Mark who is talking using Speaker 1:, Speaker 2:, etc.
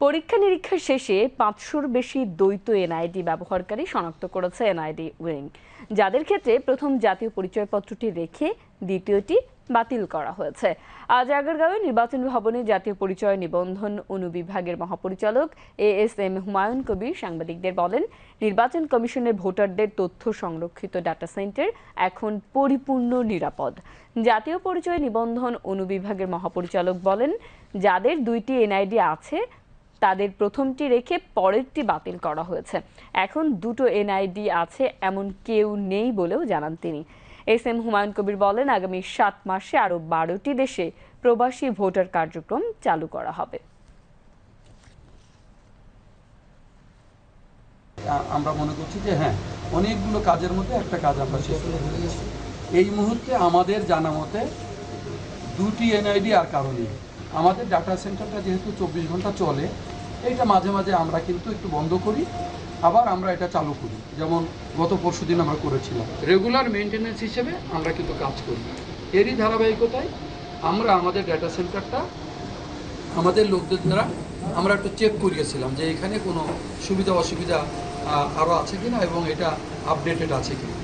Speaker 1: পরীক্ষা নিরীক্ষা শেষে পাঁচশোর বেশি দ্বৈত এনআইডি ব্যবহারকারী শনাক্ত করেছে এনআইডি উইং, যাদের ক্ষেত্রে প্রথম জাতীয় পরিচয়পত্রটি রেখে দ্বিতীয়টি বাতিল করা হয়েছে। আজ আগারগাঁওয়ে নির্বাচন ভবনে জাতীয় পরিচয় নিবন্ধন অনুবিভাগের মহাপরিচালক A S M Humayun Kabir সাংবাদিকদের বলেন, নির্বাচন কমিশনের ভোটারদের তথ্য সংরক্ষিত ডাটা সেন্টার এখন পরিপূর্ণ নিরাপদ। জাতীয় পরিচয় নিবন্ধন অনুবিভাগের মহাপরিচালক বলেন, যাদের দুইটি এনআইডি আছে তাদের প্রথমটি রেখে পরেরটি বাতিল করা হয়েছে। এখন দুটো এনআইডি আছে, এমন কেউ নেই বলেও জানান তিনি। এস এম হুমায়ুন কবির বলেন, আগামী সাত মাসে আরও বারোটি দেশে প্রবাসী ভোটার কার্যক্রম চালু করা হবে।
Speaker 2: আমরা মনে করছি যে হ্যাঁ অনেকগুলো কাজের মধ্যে একটা কাজ আমরা শেষ করে এই মুহূর্তে আমাদের জানা মতে দুটি এনআইডি আর কারও নেই। আমাদের ডাটা সেন্টারটা যেহেতু চব্বিশ ঘণ্টা চলে, এইটা মাঝে মাঝে আমরা কিন্তু একটু বন্ধ করি, আবার আমরা এটা চালু করি। যেমন গত পরশু দিন আমরা করেছিলাম। রেগুলার মেনটেন্যান্স হিসেবে আমরা কিন্তু কাজ করি। এরই ধারাবাহিকতায় আমরা আমাদের ডাটা সেন্টারটা আমাদের লোকদের দ্বারা আমরা একটু চেক করিয়েছিলাম যে এখানে কোনো সুবিধা অসুবিধা আরও আছে কিনা এবং এটা আপডেটেড আছে কিনা।